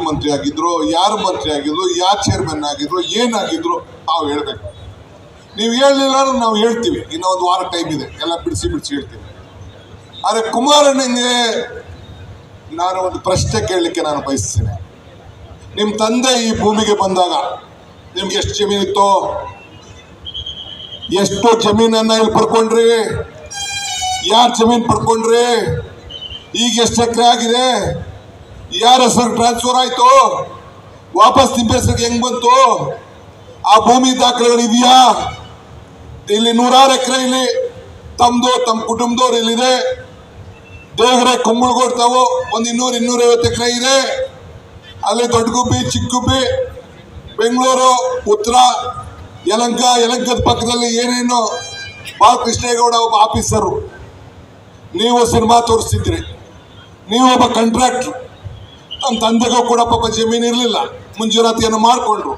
ಮಂತ್ರಿ ಆಗಿದ್ರು, ಯಾರು ಮಂತ್ರಿ ಆಗಿದ್ರು, ಯಾರು ಚೇರ್ಮನ್ ಆಗಿದ್ರು ಏನಾಗಿದ್ರು ತಾವು ಹೇಳ್ಬೇಕು. ನೀವು ಹೇಳಲಿಲ್ಲ ಅಂದ್ರೆ ನಾವು ಹೇಳ್ತೀವಿ. ಇನ್ನೂ ಒಂದು ವಾರ ಟೈಮ್ ಇದೆ. ಎಲ್ಲ ಬಿಡಿಸಿ ಬಿಡಿಸಿ ಹೇಳ್ತೀವಿ. ಆದರೆ ಕುಮಾರಣ್ಣನಿಗೆ ನಾನು ಒಂದು ಪ್ರಶ್ನೆ ಕೇಳಲಿಕ್ಕೆ ನಾನು ಬಯಸ್ತೇನೆ. ನಿಮ್ಮ ತಂದೆ ಈ ಭೂಮಿಗೆ ಬಂದಾಗ ನಿಮ್ಗೆ ಎಷ್ಟು ಜಮೀನಿತ್ತು ಎಷ್ಟು ಜಮೀನನ್ನು ಇಲ್ಲಿ ಪಡ್ಕೊಂಡ್ರಿ? ಯಾರು ಜಮೀನು ಪಡ್ಕೊಂಡ್ರಿ? ಈಗ ಎಷ್ಟು ಎಕರೆ ಆಗಿದೆ? ಯಾರ ಹೆಸರು ಟ್ರಾನ್ಸ್ಫರ್ ಆಯ್ತು. ವಾಪಸ್ ಹೆಸರಿಗೆ ಹೆಂಗ್ ಬಂತು? ಆ ಭೂಮಿ ದಾಖಲೆಗಳು ಇದೆಯಾ? ಇಲ್ಲಿ ನೂರಾರು ಎಕರೆ ಇಲ್ಲಿ ತಮ್ಮದು ತಮ್ಮ ಕುಟುಂಬದವ್ರು ಇಲ್ಲಿದೆ. ದೇವರೆ ಕುಂಬಳಗೋಡ್ತಾವು ಒಂದು ಇನ್ನೂರು ಇನ್ನೂರೈವತ್ತು ಎಕರೆ ಇದೆ. ಅಲ್ಲಿ ಚಿಕ್ಕ ಗುಬ್ಬಿ ಬೆಂಗಳೂರು, ಉತ್ತರ, ಯಲಂಕ, ಯಲಂಕದ ಪಕ್ಕದಲ್ಲಿ ಏನೇನು ಬಾಲಕೃಷ್ಣೇಗೌಡ ಒಬ್ಬ ಆಫೀಸರು. ನೀವು ಸಿನಿಮಾ ತೋರಿಸ್ತಿದ್ರಿ. ನೀವು ಒಬ್ಬ ಕಾಂಟ್ರಾಕ್ಟ್ರು ನಮ್ಮ ತಂದೆಗೂ ಕೂಡ ಪಾಪ ಜಮೀನು ಇರಲಿಲ್ಲ. ಮುಂಜೂರಾತಿಯನ್ನು ಮಾಡಿಕೊಂಡ್ರು.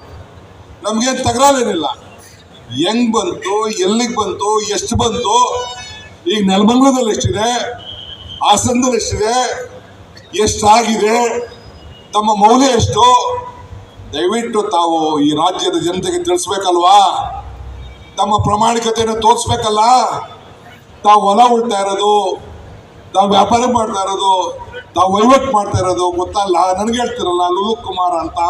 ನಮಗೇನು ತಗರಾಲೇನಿಲ್ಲ ಹೆಂಗ್ ಬಂತು, ಎಲ್ಲಿಗೆ ಬಂತು, ಎಷ್ಟು ಬಂತು, ಈಗ ನೆಲಮಂಗ್ಲದಲ್ಲಿ ಎಷ್ಟಿದೆ, ಹಾಸನದಲ್ಲಿ ಎಷ್ಟಿದೆ, ಎಷ್ಟಾಗಿದೆ, ತಮ್ಮ ಮೌಲ್ಯ ಎಷ್ಟು? ದಯವಿಟ್ಟು ತಾವು ಈ ರಾಜ್ಯದ ಜನತೆಗೆ ತಿಳಿಸ್ಬೇಕಲ್ವಾ? ತಮ್ಮ ಪ್ರಾಮಾಣಿಕತೆಯನ್ನು ತೋರಿಸ್ಬೇಕಲ್ಲ? ತಾವು ಹೊಲ ಉಳ್ತಾ ಇರೋದು ತಾವು ವ್ಯಾಪಾರ ಮಾಡ್ತಾ ಇರೋದು ತಾವು ವಹಿವಾಟು ಮಾಡ್ತಾ ಇರೋದು ಗೊತ್ತಲ್ಲ ನನಗೆ ಹೇಳ್ತಿರಲ್ಲ ಲುಲು ಕುಮಾರ್ ಅಂತ.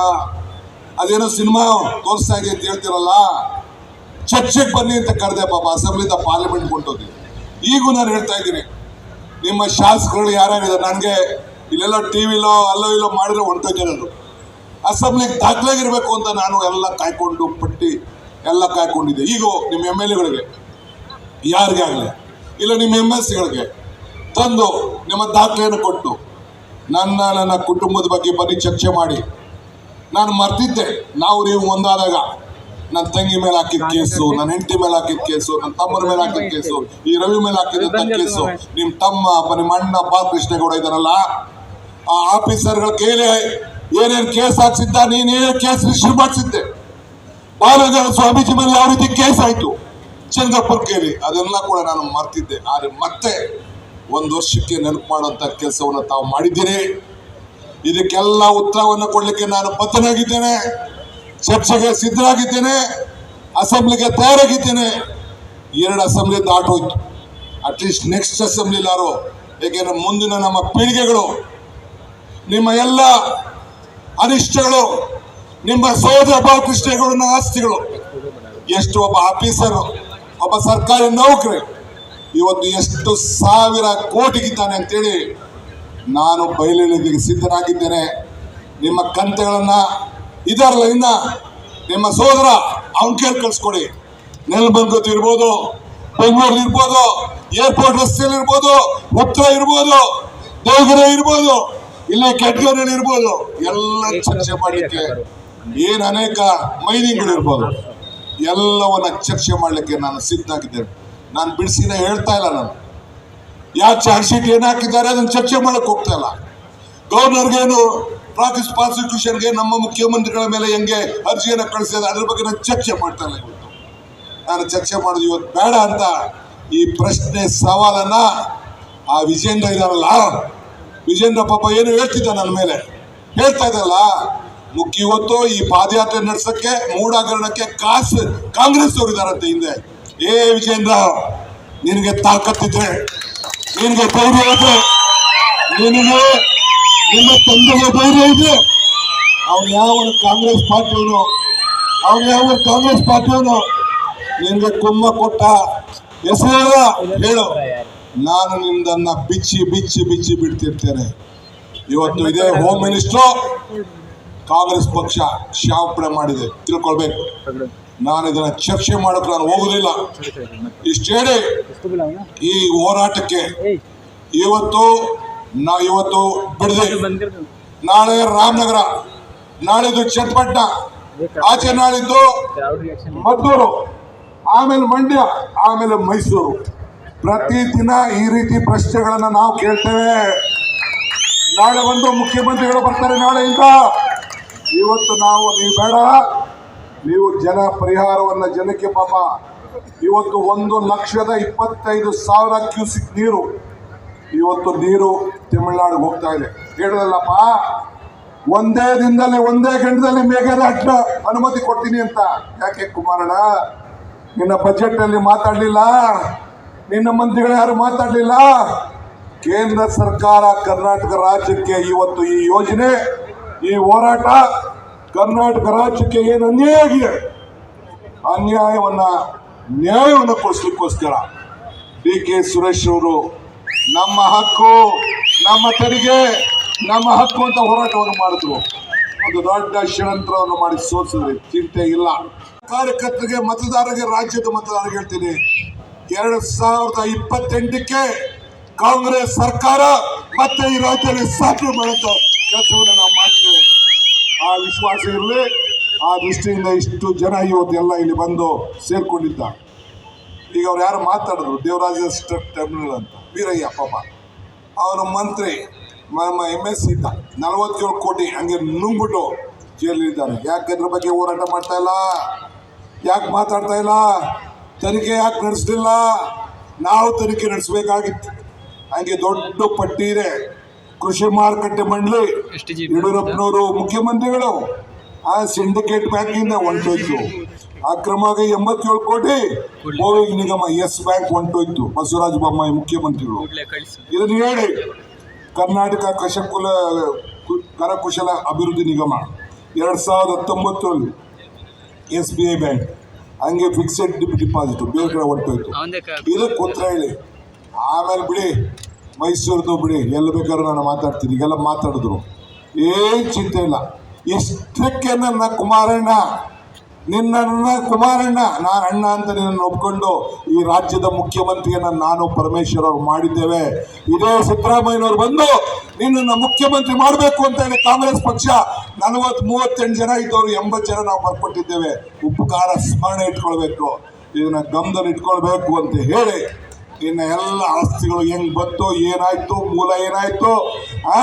ಅದೇನೋ ಸಿನಿಮಾ ತೋರಿಸ್ತಾ ಇದೆ ಅಂತ ಹೇಳ್ತಿರಲ್ಲ? ಚರ್ಚೆಗೆ ಬನ್ನಿ ಅಂತ ಕರೆದೆ ಪಾಪ, ಅಸೆಂಬ್ಲಿಂದ ಪಾರ್ಲಿಮೆಂಟ್ ಕೊಟ್ಟೋದಿ ಈಗೂ ನಾನು ಹೇಳ್ತಾ ಇದ್ದೀನಿ, ನಿಮ್ಮ ಶಾಸಕರುಗಳು ಯಾರ್ಯಾರಿದ್ದಾರೆ? ನನಗೆ ಇಲ್ಲೆಲ್ಲ ಟಿ ವಿಲೋ, ಅಲ್ಲೋ ಇಲ್ಲೋ ಮಾಡಿದ್ರೆ ಹೊಂಟೋಗಿರೋದು ಅಸೆಂಬ್ಲಿಗೆ ದಾಖಲಾಗಿರ್ಬೇಕು ಅಂತ ನಾನು ಎಲ್ಲ ಕಾಯ್ಕೊಂಡು ಪಟ್ಟಿ ಎಲ್ಲ ಕಾಯ್ಕೊಂಡಿದ್ದೆ. ಈಗ ನಿಮ್ಮ ಎಂ ಎಲ್ ಎಗಳಿಗೆ. ಯಾರಿಗೆ ಆಗಲಿ ಇಲ್ಲ, ನಿಮ್ಮ ಎಂ ಎಲ್ ಸಿಗಳಿಗೆ ತಂದು ನಿಮ್ಮ ದಾಖಲೆಯನ್ನು ಕೊಟ್ಟು ನನ್ನ ನನ್ನ ಕುಟುಂಬದ ಬಗ್ಗೆ ಬರೀ ಚರ್ಚೆ ಮಾಡಿ. ನಾನು ಮರ್ತಿದ್ದೆ. ನಾವು ನೀವು ಒಂದಾದಾಗ ನನ್ನ ತಂಗಿ ಮೇಲೆ ಹಾಕಿದ ಕೇಸು, ನನ್ನ ಹೆಂಡತಿ ಮೇಲೆ ಹಾಕಿದ ಕೇಸು, ನನ್ನ ತಮ್ಮನ ಮೇಲೆ ಹಾಕಿದ ಕೇಸು, ಈ ರವಿ ಮೇಲೆ ಹಾಕಿದಂಥ ಕೇಸು, ನಿಮ್ಮ ತಮ್ಮ ನಿಮ್ಮ ಅಣ್ಣ ಬಾಲಕೃಷ್ಣೇಗೌಡ ಇದಾರಲ್ಲ ಆ ಆಫೀಸರ್ಗಳ ಕೇಳಿ, ಏನೇನು ಕೇಸ್ ಹಾಕ್ಸಿದ್ದ ನೀನೇನು ಕೇಸ್ ರಿಜಿಸ್ಟರ್ ಮಾಡಿಸಿದ್ದೆ? ಬಾಲಗಂಗ ಸ್ವಾಮೀಜಿ ಮೇಲೆ ಯಾವ ರೀತಿ ಕೇಸ್ ಆಯ್ತು? ಚಂದ್ರಪುರ್ ಕೇಳಿ. ಅದೆಲ್ಲ ಕೂಡ ನಾನು ಮರ್ತಿದ್ದೆ. ಆದರೆ ಮತ್ತೆ ಒಂದು ವರ್ಷಕ್ಕೆ ನೆನಪು ಮಾಡುವಂತ ಕೆಲಸವನ್ನು ತಾವು ಮಾಡಿದ್ದೀರಿ. ಇದಕ್ಕೆಲ್ಲ ಉತ್ತರವನ್ನು ಕೊಡಲಿಕ್ಕೆ ನಾನು ಬದ್ಧನಾಗಿದ್ದೇನೆ. ಚರ್ಚೆಗೆ ಸಿದ್ಧರಾಗಿದ್ದೇನೆ. ಅಸೆಂಬ್ಲಿಗೆ ತಯಾರಾಗಿದ್ದೇನೆ. ಎರಡು ಅಸೆಂಬ್ಲಿ ದಾಟೋಯ್ತು ಅಟ್ಲೀಸ್ಟ್ ನೆಕ್ಸ್ಟ್ ಅಸೆಂಬ್ಲಿಲಾರು ಏಕೆಂದ್ರೆ ಮುಂದಿನ ನಮ್ಮ ಪೀಳಿಗೆಗಳು, ನಿಮ್ಮ ಎಲ್ಲ ಅನಿಷ್ಟಗಳು ನಿಮ್ಮ ಸೋದರ ಬಾಲಕೃಷ್ಣೇಗೌಡನ ಆಸ್ತಿಗಳು. ಎಷ್ಟು ಒಬ್ಬ ಆಫೀಸರ್ ಒಬ್ಬ ಸರ್ಕಾರಿ ನೌಕರಿ ಇವತ್ತು ಎಷ್ಟು ಸಾವಿರ ಕೋಟಿಗಿದ್ದಾನೆ ಅಂತೇಳಿ ನಾನು ಬಯಲಿಗೆ ಸಿದ್ಧನಾಗಿದ್ದೇನೆ. ನಿಮ್ಮ ಕಂತೆಗಳನ್ನು, ಇದರಲ್ಲಿಂದ ನಿಮ್ಮ ಸೋದರ ಅವನ ಕೇಳಿ ಕಳಿಸ್ಕೊಡಿ. ನೆಲಬಂಗತ್ ಇರ್ಬೋದು ಬೆಂಗಳೂರು ಇರ್ಬೋದು ಏರ್ಪೋರ್ಟ್ ರಸ್ತೆಯಲ್ಲಿ ಇರ್ಬೋದು, ಉತ್ತರ ಇರ್ಬೋದು, ದೇವಗಿರಿ ಇರ್ಬೋದು, ಇಲ್ಲಿ ಕೆಟ್ಗರಲ್ಲಿ ಇರ್ಬೋದು, ಎಲ್ಲ ಚರ್ಚೆ ಮಾಡಲಿಕ್ಕೆ ಏನು ಅನೇಕ ಮೈನಿಂಗ್ಗಳು ಇರ್ಬೋದು ಎಲ್ಲವನ್ನ ಚರ್ಚೆ ಮಾಡಲಿಕ್ಕೆ ನಾನು ಸಿದ್ಧಾಗಿದ್ದೇನೆ ನಾನು ಬಿಡಿಸಿನ ಹೇಳ್ತಾ ಇಲ್ಲ ನಾನು. ಯಾವ ಚಾರ್ಜ್ ಶೀಟ್ ಏನ್ ಹಾಕಿದ್ದಾರೆ ಅದನ್ನು ಚರ್ಚೆ ಮಾಡಕ್ ಹೋಗ್ತಾ ಇಲ್ಲ. ಗವರ್ನರ್ಗೇನು ಪ್ರಾಸಿಸ್ ಪ್ರಾಸಿಕ್ಯೂಷನ್ಗೆ ನಮ್ಮ ಮುಖ್ಯಮಂತ್ರಿಗಳ ಮೇಲೆ ಹೆಂಗೆ ಅರ್ಜಿಯನ್ನು ಕಳಿಸಿದ ಅದ್ರ ಬಗ್ಗೆ ನಾನು ಚರ್ಚೆ ಮಾಡ್ತಾ ಇಲ್ಲ ಇವತ್ತು. ನಾನು ಚರ್ಚೆ ಮಾಡೋದು ಇವತ್ತು ಬೇಡ ಅಂತ ಈ ಪ್ರಶ್ನೆ ಸವಾಲನ್ನ ಆ ವಿಜೇಂದ್ರ ಇದಾರಲ್ಲ ವಿಜೇಂದ್ರ ಪಾಪ ಏನು ಹೇಳ್ತಿದ್ದ ನನ್ನ ಮೇಲೆ? ಹೇಳ್ತಾ ಇದ್ದಲ್ಲ ಮುಖ್ಯ ಇವತ್ತು ಈ ಪಾದಯಾತ್ರೆ ನಡೆಸಕ್ಕೆ, ಮೂಡಾಗರಣಕ್ಕೆ ಕಾಸು ಕಾಂಗ್ರೆಸ್ ಅವರು ಇದಾರಂತೆ ಹಿಂದೆ. ಏ ವಿಜೇಂದ್ರ, ನಿನಗೆ ತಾಕತ್ತಿದ್ರೆ ನಿನಗೆ ಧೈರ್ಯ ಇದೆ ನಿನಗೆ ನಿಮ್ಮ ತಂದೆಗೆ ಧೈರ್ಯ ಇದೆ ಅವ್ನು ಯಾವ ಕಾಂಗ್ರೆಸ್ ಪಾರ್ಟಿಯವನು ಅವ್ನು ಯಾವ ಕಾಂಗ್ರೆಸ್ ಪಾರ್ಟಿಯವನು ನಿನಗೆ ಕುಮ್ಮ ಕೊಟ್ಟ ಹೆಸರು ಹೇಳು ನಾನು ನಿಂದನ್ನ ಬಿಚ್ಚಿ ಬಿಚ್ಚಿ ಬಿಚ್ಚಿ ಬಿಡ್ತಿರ್ತೇನೆ. ಇವತ್ತು ಇದೇ ಹೋಮ್ ಮಿನಿಸ್ಟ್ರು ಕಾಂಗ್ರೆಸ್ ಪಕ್ಷ ಕ್ಷಾಪಣೆ ಮಾಡಿದೆ. ತಿಳ್ಕೊಳ್ಬೇಕು. ನಾನು ಇದನ್ನ ಚರ್ಚೆ ಮಾಡಕ್ ನಾನು ಹೋಗುದಿಲ್ಲ. ಇಷ್ಟೇ ಈ ಹೋರಾಟಕ್ಕೆ ಇವತ್ತು ನಾ ಇವತ್ತು ಬಿಡದೆ. ನಾಳೆ ರಾಮನಗರ ನಾಳಿದ್ದು ಚನ್ನಪಟ್ಟಣ ಆಚೆ ನಾಳಿದ್ದು ಮದ್ದೂರು ಆಮೇಲೆ ಮಂಡ್ಯ ಆಮೇಲೆ ಮೈಸೂರು. ಪ್ರತಿ ದಿನ ಈ ರೀತಿ ಪ್ರಶ್ನೆಗಳನ್ನ ನಾವು ಕೇಳ್ತೇವೆ. ನಾಳೆ ಒಂದು ಮುಖ್ಯಮಂತ್ರಿಗಳು ಬರ್ತಾರೆ ನಾಳೆಯಿಂದ. ಇವತ್ತು ನಾವು ನೀವು ಬೇಡ. ನೀವು ಜನ ಪರಿಹಾರವನ್ನ ಜನಕ್ಕೆ ಪಾಪ. ಇವತ್ತು ಒಂದು ಲಕ್ಷದ ಇಪ್ಪತ್ತೈದು ಸಾವಿರ ಕ್ಯೂಸಿಕ್ ನೀರು. ಇವತ್ತು ನೀರು ತಮಿಳುನಾಡಿಗೆ ಹೋಗ್ತಾ ಇದೆ. ಹೇಳಲ್ಲಪ್ಪ ಒಂದೇ ದಿನದಲ್ಲಿ, ಒಂದೇ ಗಂಟೆದಲ್ಲಿ ಮೇಘದಾಟ ಅನುಮತಿ ಕೊಡ್ತೀನಿ ಅಂತ. ಯಾಕೆ ಕುಮಾರಣ್ಣ? ನಿನ್ನ ಬಜೆಟ್ ಮಾತಾಡಲಿಲ್ಲ ಮಾತಾಡ್ಲಿಲ್ಲ? ನಿನ್ನ ಮಂತ್ರಿಗಳು ಯಾರು ಮಾತಾಡ್ಲಿಲ್ಲ? ಕೇಂದ್ರ ಸರ್ಕಾರ ಕರ್ನಾಟಕ ರಾಜ್ಯಕ್ಕೆ ಇವತ್ತು ಈ ಯೋಜನೆ, ಈ ಹೋರಾಟ ಕರ್ನಾಟಕ ರಾಜ್ಯಕ್ಕೆ ಏನು ಅನ್ಯಾಯ ಆಗಿದೆ? ಅನ್ಯಾಯವನ್ನ ನ್ಯಾಯವನ್ನು ಕೊಡಿಸ್ಲಿಕ್ಕೋಸ್ಕರ ಡಿ ಕೆ ಸುರೇಶ್ ಅವರು ನಮ್ಮ ಹಕ್ಕು, ನಮ್ಮ ತೆರಿಗೆ, ನಮ್ಮ ಹಕ್ಕು ಅಂತ ಹೋರಾಟವನ್ನು ಮಾಡಿದ್ರು. ಒಂದು ದೊಡ್ಡ ಷಡ್ಯಂತ್ರವನ್ನು ಮಾಡಿ ಸೋಸಿದ್ರಿ ಚಿಂತೆ ಇಲ್ಲ. ಕಾರ್ಯಕರ್ತರಿಗೆ, ಮತದಾರರಿಗೆ, ರಾಜ್ಯದ ಮತದಾರರಿಗೆ ಹೇಳ್ತೀನಿ. ಎರಡು ಸಾವಿರದ ಇಪ್ಪತ್ತೆಂಟಕ್ಕೆ ಕಾಂಗ್ರೆಸ್ ಸರ್ಕಾರ ಮತ್ತೆ ಈ ರಾಜ್ಯದಲ್ಲಿ ಸಾಕು ಮಾಡುವಂತ ಕೆಲಸವನ್ನು ನಾವು ವಿಶ್ವಾಸ ಇರಲಿ. ಆ ದೃಷ್ಟಿಯಿಂದ ಇಷ್ಟು ಜನ ಇವತ್ತೆಲ್ಲ ಇಲ್ಲಿ ಬಂದು ಸೇರ್ಕೊಂಡಿದ್ದಾರೆ ಈಗ ಅವ್ರು ಯಾರು ಮಾತಾಡಿದ್ರು, ದೇವರಾಜ ಟರ್ಮಿನಲ್ ಅಂತ, ವೀರಯ್ಯ ಪಾಪ. ಅವರ ಮಂತ್ರಿ ಎಂ ಎಸ್ ಸೀತಾ ನಲವತ್ತೇಳು ಕೋಟಿ ಹಂಗೆ ನುಂಗ್ಬಿಟ್ಟು ಜೈಲಿದ್ದಾರೆ ಯಾಕೆ ಅದ್ರ ಬಗ್ಗೆ ಹೋರಾಟ ಮಾಡ್ತಾ ಇಲ್ಲ? ಯಾಕೆ ಮಾತಾಡ್ತಾ ಇಲ್ಲ? ತನಿಖೆ ಯಾಕೆ ನಡೆಸಲಿಲ್ಲ? ನಾವು ತನಿಖೆ ನಡೆಸಬೇಕಾಗಿತ್ತು. ಹಂಗೆ ದೊಡ್ಡ ಪಟ್ಟಿ ಇದೆ. ಕೃಷಿ ಮಾರುಕಟ್ಟೆ ಮಂಡಳಿ ಯಡಿಯೂರಪ್ಪನವರು ಮುಖ್ಯಮಂತ್ರಿಗಳು ಆ ಸಿಂಡಿಕೇಟ್ ಬ್ಯಾಂಕಿಂದ ಹೊಂಟೋಯ್ತು ಅಕ್ರಮವಾಗಿ ಎಂಬತ್ತೇಳು ಕೋಟಿ ಕೋವಿಡ್ ನಿಗಮ ಎಸ್ ಬ್ಯಾಂಕ್ ಹೊಂಟೋಯ್ತು ಬಸವರಾಜ ಬೊಮ್ಮಾಯಿ ಮುಖ್ಯಮಂತ್ರಿಗಳು. ಇದನ್ನು ಹೇಳಿ ಕರ್ನಾಟಕ ಕಶಕುಲ ಕರಕುಶಲ ಅಭಿವೃದ್ಧಿ ನಿಗಮ ಎರಡು ಸಾವಿರದ ಹತ್ತೊಂಬತ್ತರಲ್ಲಿ ಎಸ್ ಬಿ ಐ ಬ್ಯಾಂಕ್ ಹಂಗೆ ಫಿಕ್ಸೆಡ್ ಡಿಪಾಸಿಟ್ ಬೇರೆ ಕಡೆ ಹೊಂಟೋಯ್ತು ಇದು ಕ ಇದಕ್ಕೆ ಉತ್ತರ ಹೇಳಿ. ಆಮೇಲೆ ಬಿಡಿ ಮೈಸೂರದು ಬಿಡಿ, ಎಲ್ಲಿ ಬೇಕಾದ್ರೂ ನಾನು ಮಾತಾಡ್ತೀನಿ. ಈಗೆಲ್ಲ ಮಾತಾಡಿದ್ರು. ಏನ್ ಚಿಂತೆ ಇಲ್ಲ. ಇಷ್ಟಕ್ಕೆ ನನ್ನ ಕುಮಾರಣ್ಣ ನಿನ್ನ ಕುಮಾರಣ್ಣ, ನಾನು ಅಣ್ಣ ಅಂತ ನಿನ್ನನ್ನು ಒಪ್ಕೊಂಡು ಈ ರಾಜ್ಯದ ಮುಖ್ಯಮಂತ್ರಿಯನ್ನು ನಾನು ಪರಮೇಶ್ವರ್ ಅವ್ರು ಮಾಡಿದ್ದೇವೆ. ಇದೇ ಸಿದ್ದರಾಮಯ್ಯನವರು ಬಂದು ನಿನ್ನನ್ನು ಮುಖ್ಯಮಂತ್ರಿ ಮಾಡಬೇಕು ಅಂತ ಹೇಳಿ ಕಾಂಗ್ರೆಸ್ ಪಕ್ಷ ನಲವತ್ತು ಮೂವತ್ತೆಂಟು ಜನ ಇದ್ದವರು ಎಂಬತ್ತು ಜನ ನಾವು ಬರ್ಕೊಟ್ಟಿದ್ದೇವೆ. ಉಪಕಾರ ಸ್ಮರಣೆ ಇಟ್ಕೊಳ್ಬೇಕು. ಇದನ್ನ ಗಮನದಲ್ಲಿ ಇಟ್ಕೊಳ್ಬೇಕು ಅಂತ ಹೇಳಿ ಇನ್ನು ಎಲ್ಲ ಆಸ್ತಿಗಳು ಹೆಂಗ್ ಬಂತು, ಏನಾಯ್ತು, ಮೂಲ ಏನಾಯ್ತು, ಆ?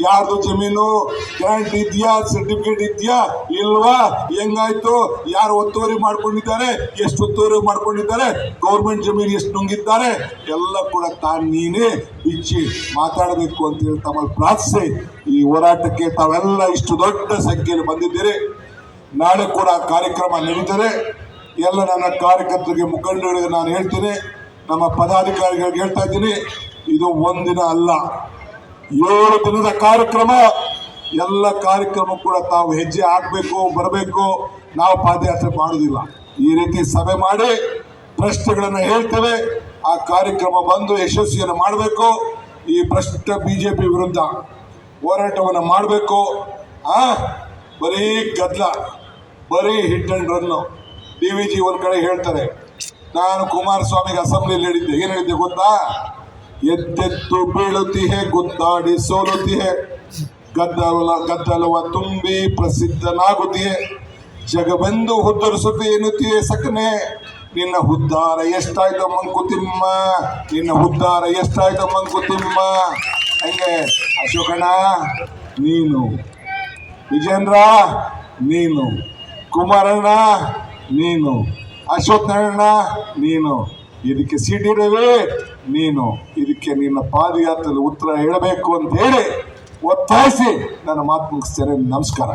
ಯಾರ್ದು ಜಮೀನು ಗ್ರಾಂಟ್ ಇದೆಯಾ ಸರ್ಟಿಫಿಕೇಟ್ ಇದೆಯಾ, ಇಲ್ವಾ, ಹೆಂಗಾಯ್ತು, ಯಾರು ಒತ್ತುವರಿ ಮಾಡ್ಕೊಂಡಿದ್ದಾರೆ, ಎಷ್ಟು ಒತ್ತುವರಿ ಮಾಡ್ಕೊಂಡಿದ್ದಾರೆ ಗೌರ್ಮೆಂಟ್ ಜಮೀನು ಎಷ್ಟು ನುಂಗಿದ್ದಾರೆ, ಎಲ್ಲ ಕೂಡ ತಾನು ನೀನೇ ಬಿಚ್ಚಿ ಮಾತಾಡಬೇಕು ಅಂತ ಹೇಳಿ ತಮ್ಮಲ್ಲಿ ಪ್ರಾರ್ಥಿಸಿ, ಈ ಹೋರಾಟಕ್ಕೆ ತಾವೆಲ್ಲ ಇಷ್ಟು ದೊಡ್ಡ ಸಂಖ್ಯೆಯಲ್ಲಿ ಬಂದಿದ್ದೀರಿ. ನಾಳೆ ಕೂಡ ಕಾರ್ಯಕ್ರಮ ನಡೀತದೆ. ಎಲ್ಲ ನನ್ನ ಕಾರ್ಯಕರ್ತರಿಗೆ ಮುಖಂಡರಿಗೆ ನಾನು ಹೇಳ್ತೀನಿ. ನಮ್ಮ ಪದಾಧಿಕಾರಿಗಳಿಗೆ ಹೇಳ್ತಾ ಇದ್ದೀನಿ, ಇದು ಒಂದಿನ ಅಲ್ಲ. ಏಳು ದಿನದ ಕಾರ್ಯಕ್ರಮ, ಎಲ್ಲ ಕಾರ್ಯಕ್ರಮ ಕೂಡ ತಾವು ಹೆಜ್ಜೆ ಹಾಕಬೇಕು, ಬರಬೇಕು. ನಾವು ಪಾದಯಾತ್ರೆ ಮಾಡೋದಿಲ್ಲ ಈ ರೀತಿ ಸಭೆ ಮಾಡಿ ಪ್ರಶ್ನೆಗಳನ್ನು ಹೇಳ್ತೇವೆ, ಆ ಕಾರ್ಯಕ್ರಮ ಬಂದು ಯಶಸ್ವಿಯನ್ನು ಮಾಡಬೇಕು. ಈ ಭ್ರಷ್ಟ ಬಿಜೆಪಿ ವಿರುದ್ಧ ಹೋರಾಟವನ್ನು ಮಾಡಬೇಕು. ಆ, ಬರೀ ಗದ್ದಲ ಬರೀ hit and run D V G ಒಂದು ಕಡೆ ಹೇಳ್ತಾರೆ ನಾನು ಕುಮಾರಸ್ವಾಮಿಗೆ ಅಸೆಂಬ್ಲಿಯಲ್ಲಿ ಹೇಳಿದ್ದೆ ಏನ್ ಹೇಳಿದ್ದೆ ಗೊತ್ತಾ? ಎತ್ತೆತ್ತು ಬೀಳುತ್ತಿಹೆ ಗುದ್ದಾಡಿ ಸೋಲುತ್ತಿಹೆ ಗದ್ದಲ, ಗದ್ದಲವ ತುಂಬಿ ಪ್ರಸಿದ್ಧನಾಗುತ್ತಿಹೆ ಜಗವೆಂದು ಹುದ್ದರಿಸುತ್ತೆ ಎನ್ನುತ್ತಿಯೇ ಸಕನೆ ನಿನ್ನ ಹುದ್ದಾರ ಎಷ್ಟಾಯ್ತು ಮಂಕುತಿಮ್ಮ. ನಿನ್ನ ಹುದ್ದಾರ ಎಷ್ಟಾಯ್ತು ಮಂಕುತಿಮ್ಮ. ಹಂಗೆ ಅಶೋಕಣ್ಣ, ನೀನು. ವಿಜೇಂದ್ರ, ನೀನು. ಕುಮಾರಣ್ಣ, ನೀನು. ಅಶೋಕ್ ನಾರಾಯಣ, ನೀನು ಇದಕ್ಕೆ ಸಿ ಟಿ ನೀನು ಇದಕ್ಕೆ ನಿನ್ನ ಪಾದಯಾತ್ರೆಯಲ್ಲಿ ಉತ್ತರ ಹೇಳಬೇಕು ಅಂತ ಹೇಳಿ ಒತ್ತಾಯಿಸಿ ನನ್ನ ಮಾತು ಮುಗಿಸ್ತೇನೆ ನಮಸ್ಕಾರ.